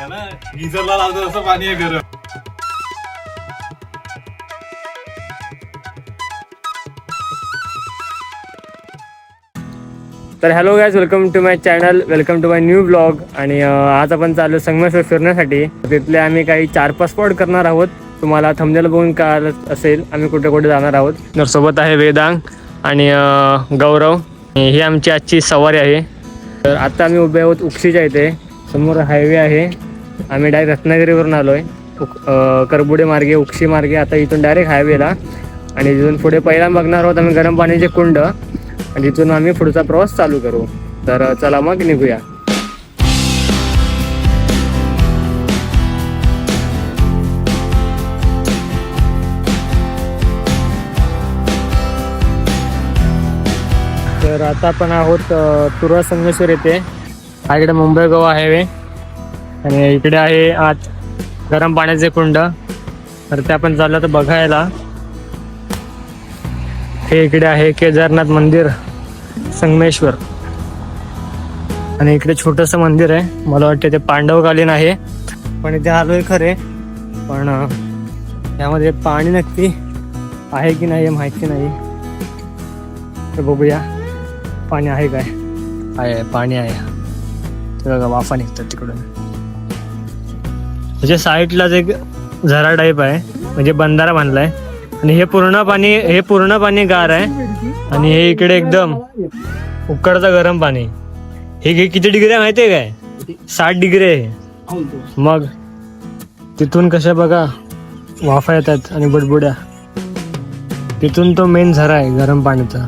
गिझरला लावतो असं पाणी आहे गरम. तर hello guys welcome to my channel welcome to my new vlog आणि आज आपण चालू संगमेश्वर फिरण्यासाठी. तिथले आम्ही काही चार पाच स्पॉट करणार आहोत. तुम्हाला थंबनेल बघून काय असेल आम्ही कुठे कुठे जाणार आहोत. तर सोबत आहे वेदांग आणि गौरव. ही आमची आजची सवारी आहे. तर आता आम्ही उभे आहोत उक्षीच्या इथे. समोर हायवे आहे. आम्ही डायरेक्ट रत्नागिरीवरून आलो आहे करबुडे मार्गे उक्षी मार्गे आता इथून डायरेक्ट हायवेला आणि तिथून पुढे पहिला बघणार आहोत आम्ही गरम पाण्याचे कुंड. आणि तिथून आम्ही पुढचा प्रवास चालू करू. तर चला मग निघूया. तर आता आपण आहोत तुरा संगमेश्वर येथे. हा इकडे मुंबई गोवा हायवे आणि इकडे आहे आत गरम पाण्याचे कुंड. तर ते आपण चाललं तर बघायला. हे इकडे आहे केदारनाथ मंदिर संगमेश्वर. आणि इकडे छोटस मंदिर आहे. मला वाटतं ते पांडवकालीन आहे. पण इथे आलोय खरे. पण त्यामध्ये यामध्ये पाणी नक्की आहे की नाही माहिती नाही. तर बघूया. पाणी आहे काय? आहे आहे, पाणी आहे. ते बघा वाफा निघतात तिकडून. म्हणजे साईडलाच एक झरा टाईप आहे म्हणजे बंधारा बांधलाय. आणि हे पूर्ण पाणी हे पूर्ण पाणी गार आहे. आणि हे इकडे एकदम उकडचं गरम पाणी. हे हे किती डिग्री आहे माहितीये काय? साठ डिग्री आहे. मग तिथून कशा बघा वाफा येतात आणि बुडबुड्या. तिथून तो मेन झरा आहे गरम पाण्याचा.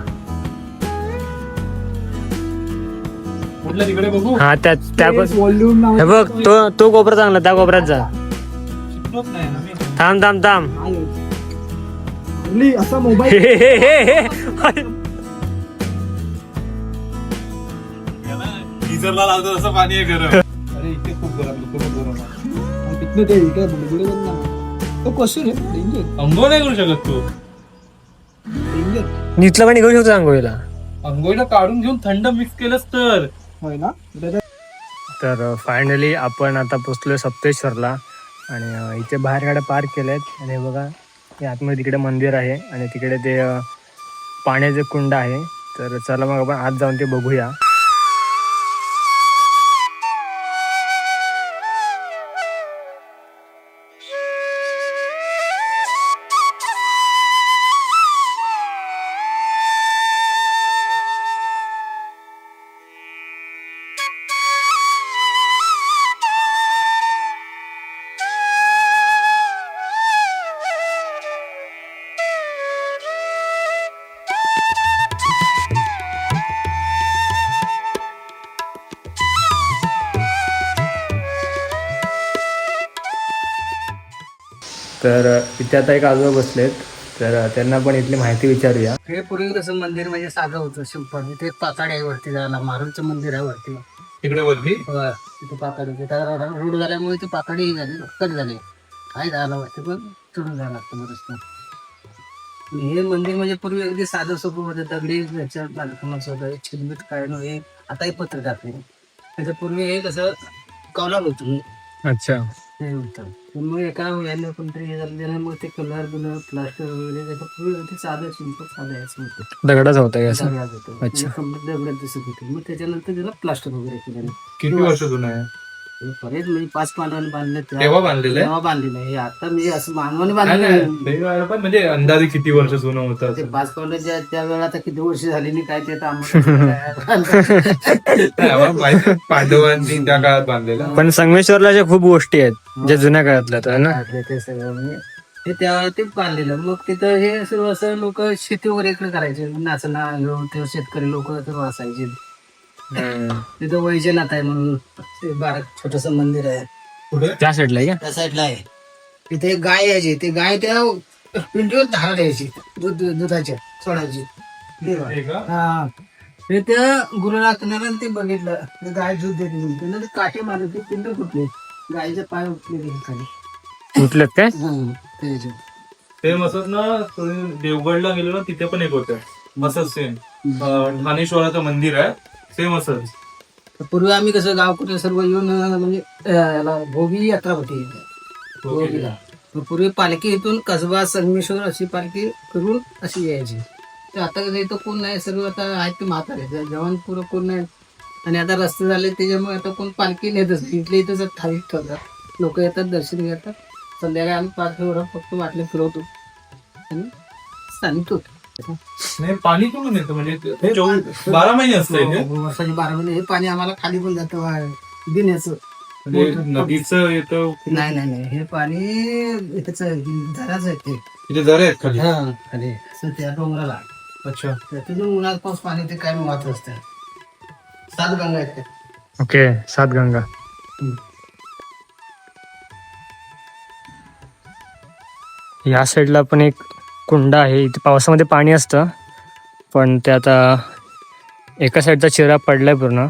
हा त्या त्या हे बघ तो तो कोपरा चांगला त्या कोपऱ्यात जा. थांब थांब थांब. असा मोबाईल हे, हे, हे, हे. गिझरला लावतो असं पाणी आहे गरम अरे इथे खूप गरम खूप गरम आहे. तिथनं ते इकडे बुडबुडे बघ ना. तो कसं रे डेंजर अंघोळ नाही करू शकत तू. डेंजर इथलं पण निघू शकतो आंघोळीला अंघोळीला काढून घेऊन थंड मिक्स केलंस तर. होय ना तर फायनली आपण आता पोचलोय सप्तेश्वरला आणि इथे बाहेर गाड्या पार्क केल्या आहेत. आणि बघा हे आतमध्ये तिकडे मंदिर आहे आणि तिकडे ते पाण्याचे कुंड आहे. तर चला मग आपण आत जाऊन ते बघूया. तर इथे आता एक आजोबा बसलेत. तर त्यांना पण इथली माहिती विचारूया. हे पूर्वी कसं मंदिर म्हणजे साधं होतं सिंपल इथे एक पाताडी आहे वरती जायला मारूचं मंदिर आहे वरती? तिकडे वरती तिथे पाताडी होती त्या रोड झाल्यामुळे ते पाताडी हे झाली कट झाली. काय जायला वाटतं पण चढून जायला लागतं बरंच हे मंदिर म्हणजे पूर्वी अगदी साधं सोपं होतं. दगडी होतं. छिलमीट काय नव्हे आताही पत्र टाकले त्याच्या पूर्वी हे कसं कौलाल होतं. अच्छा. हे होतं. मग एका यानं कोणतरी हे झालं त्यानं मग ते कलर बिलर प्लास्टर वगैरे त्याचं पूर्वी ते साधं सिंपल साधं याचं होतं. दगडाच होतं असं? दगडात होतं. अच्छा. म्हणजे complete दगडात दिसत होते. मग त्याच्यानंतर त्याला प्लास्टर वगैरे केलं. किती वर्ष जुनं आहे? हे बरेच म्हणजे पाच पांढराने बांधले तेव्हा बांधलेलं आहे? तेव्हा बांधलेलं आहे. हे आता मी असं मानवाने नाही, बांधलेलं आहे. पण म्हणजे अंदाजे किती वर्ष जुनं होतं ते असं. पाच पांढऱ्याच्या त्या वेळा आता किती वर्ष झाली नाही काय ते आता आम्हाला नाही, आम्हाला माहिती आहे, पांडवांनी त्या काळात बांधलेला. पण संगमेश्वरला अशा खूप गोष्टी आहेत. ज्या जुन्या काळातल्या आहेत, है ना? घातले ते सगळं म्हणजे ते त्या ते बांधलेलं. मग तिथं हे सर्व असं लोक शेती वगैरे इकडे करायचे. नाचना ते शेतकरी लोक असायचे. तिथं वैजनाथ आहे म्हणून. ते बारा छोटस मंदिर आहे. पुढे त्या साईडला आहे का? त्या साईडला आहे. तिथे एक गाय यायची. ते गाय त्या पिंडीवर धार द्यायची. दूध दुधाच्या सोडायची. हे? हा. ते त्या कणाला ते बघितलं. ते गाय दूध देते म्हणून. त्यानं ते काटे मारले ते पिंड फुटले. गायचे पाय उठले खाली. उठलेत काय? हा, ते याच्यात. सेम असंच ना तुम्ही देवगडला गेलो ना तिथे पण एक होतं. असंच सेम ठाणेश्वराचं मंदिर आहे. सेम असंच तर पूर्वी आम्ही कसं गावकडे सर्व येऊन अं, म्हणजे अं, याला भोगी यात्रा होती. भोगीला. मग पूर्वी पालखी इथून कसबा संगमेश्वर अशी पालखी करून अशी यायची. तर आता कसं इथं कोण नाही सर्व आता आहेत ते म्हातारे. जे- जवान पुरं कोण नाही आणि आता रस्ते झाले त्याच्यामुळे आता कोण पालखी नेतच नाही. इथले इथंच ठाईक ठेवतात लोक येतात दर्शन घेतात. संध्याकाळी आम्ही पाच फेवरा फक्त वाटले फिरवतो. आणि स्थानिक होतो नाही पाणी कुठून येतं? म्हणजे चोवीस बारा महिने असतं हो, वर्षाचे बारा महिने. हे पाणी आम्हाला खाली पण जातं वा- नदीचं येतं? नाही नाही नाही. हे पाणी इथेच झराच आहे ते. जरा आहेत खाली? हा खाली. असं त्या डोंगराला. अच्छा. त्यातून उन्हात पाऊस पाणी ते काय वाहत असतं? सात गंगा आहेत त्या. ओके सात गंगा. या साईडला पण एक कुंड आहे. इथे पावसामध्ये पाणी असतं पण ते आता एका साईडचा चिरा पडलाय पूर्ण.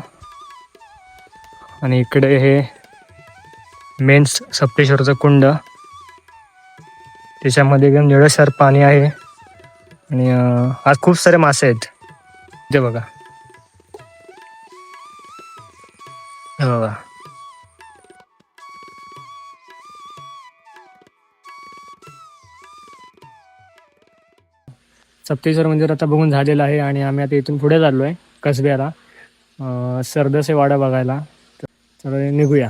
आणि इकडे हे मेन सप्तेश्वरचं कुंड. त्याच्यामध्ये एकदम निळसर पाणी आहे. आणि आज खूप सारे मासे आहेत. ते बघा. हो बघा. सप्तेश्वर मंदिर आता बघून झालेलं आहे आणि आम्ही आता इथून पुढे चाललो आहे कसब्याला सरदसे वाडा बघायला. तर निघूया.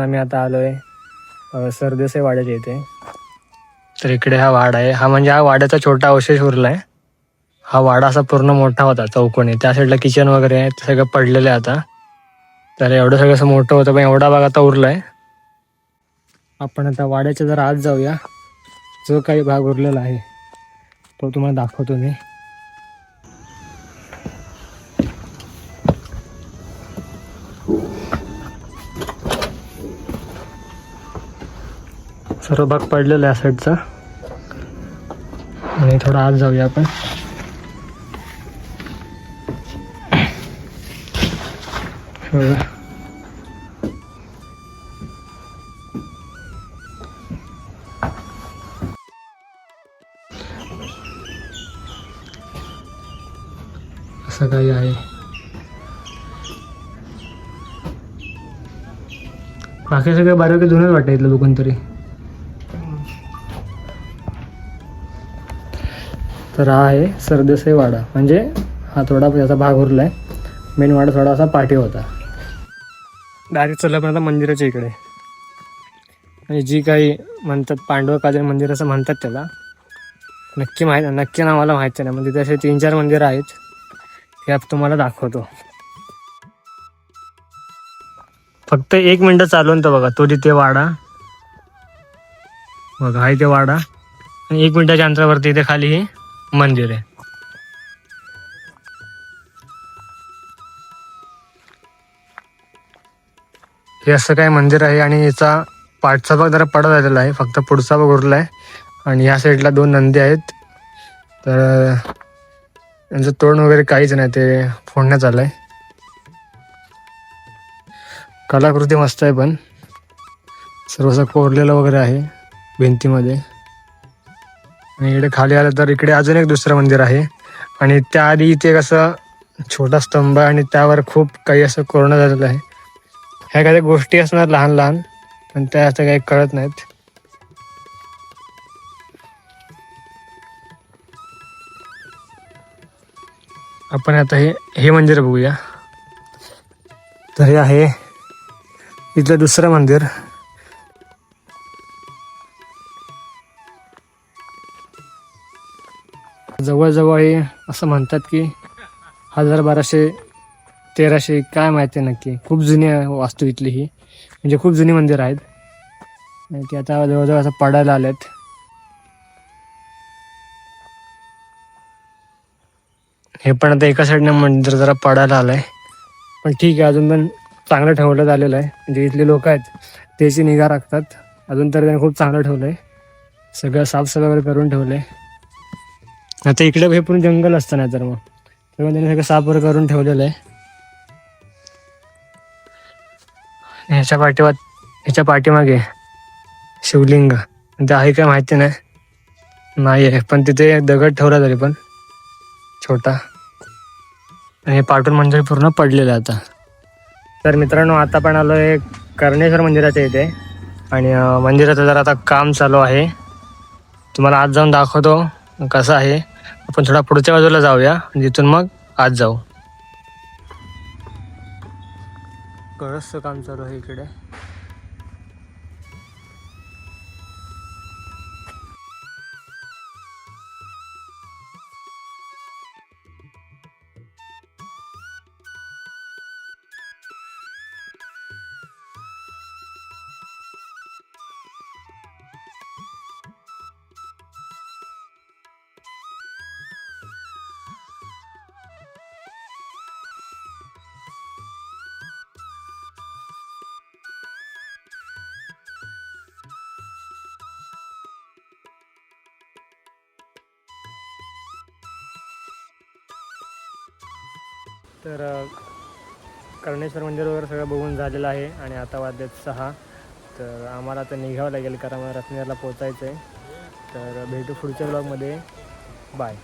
आम्ही आता आलोय. अं, सरदेसाई वाड्याच्या इथे. तर इकडे हा वाडा आहे. हा म्हणजे हा वाड्याचा छोटा अवशेष उरला आहे हा वाडा असा पूर्ण मोठा होता चौकोनी. त्या साईडला किचन वगैरे आहे. ते सगळं पडलेलं आहे आता. तर एवढं सगळं असं मोठं होतं पण एवढा भाग आता उरलाय. आपण आता वाड्याच्या जरा आत जाऊया. जो काही भाग उरलेला आहे तो तुम्हाला दाखवतो मी. सर्व भाग पडलेला आहे साईडचा आणि थोडा आत जाऊया आपण. असं काही आहे. बाकी सगळं बऱ्यापैकी जुनच वाटतं इथलं दुकान तरी. तर हा आहे सरदेसाई वाडा. म्हणजे हा थोडा याचा भाग उरला आहे मेन वाडा थोडासा पाठी होता. डायरेक्ट चाललं पण आता मंदिराच्या इकडे. आणि जी काही म्हणतात पांडव काजल मंदिर असं म्हणतात त्याला. नक्की माहीत नक्की नावाला माहिती नाही. म्हणजे तसे तीन चार मंदिरं आहेत. हे आप तुम्हाला दाखवतो. फक्त एक मिनटं चालवून तर बघा. तो तिथे वाडा. बघा हा इथे वाडा. आणि एक मिनटाच्या अंतरावरती इथे खाली हे. मंदिर आहे. हे असं काय मंदिर आहे आणि याचा पाठचा भाग जरा पडत आलेला आहे फक्त पुढचा भाग उरला आहे. आणि ह्या साईडला दोन नंदी आहेत. तर यांचं तोंड वगैरे काहीच नाही ते फोडण्यात आलंय. कलाकृती मस्त आहे पण. सर्वसा कोरलेलं वगैरे आहे भिंतीमध्ये. आणि इकडे खाली आलं तर इकडे अजून एक दुसरं मंदिर आहे. आणि त्याआधी इथे कसं छोटा स्तंभ आहे आणि त्यावर खूप काही असं कोरोना झालेलं आहे. ह्या काही गोष्टी असणार लहान लहान पण त्या असं काही कळत नाहीत. आपण आता हे हे मंदिर बघूया. तर हे आहे इथलं दुसरं मंदिर. जवळजवळ हे असं म्हणतात की हजार बाराशे तेराशे काय माहिती आहे नक्की. खूप जुनी वास्तू इथली ही. म्हणजे खूप जुनी मंदिर आहेत. ती आता जवळजवळ असं पडायला आलेत. हे पण आता एका साईडनं मंदिर जरा पडायला आलंय. पण ठीक आहे अजून पण चांगलं ठेवलं आलेलं आहे. म्हणजे इथले लोक आहेत त्याची निगा राखतात. अजून तर त्यांनी खूप चांगलं ठेवलं आहे सगळं साफसफाई वगैरे करून ठेवलं आहे आता इकडे हे पूर्ण जंगल असतं ना तर मग. तेव्हा त्यांनी सगळं सापर करून ठेवलेलं आहे. ह्याच्या पाठीवा ह्याच्या पाठीमागे शिवलिंग. ते आहे काय माहिती नाही. नाही आहे. पण तिथे दगड ठेवला तरी पण छोटा. आणि हे पाटून मंदिर पूर्ण पडलेलं आता. तर मित्रांनो आता पण आलो आहे कर्णेश्वर मंदिराच्या इथे. आणि मंदिराचं जरा आता काम चालू आहे. तुम्हाला आज जाऊन दाखवतो. कसं आहे? आपण थोडा पुढच्या बाजूला जाऊया. जिथून मग आज जाऊ. कळसचं काम चालू आहे इकडे. तर कर्णेश्वर मंदिर वगैरे सगळं बघून झालेलं आहे आणि आता वाद्यात सहा. तर आम्हाला आता निघावं लागेल कारण आम्हाला रत्नेरला पोचायचं आहे तर भेटू पुढच्या ब्लॉगमध्ये बाय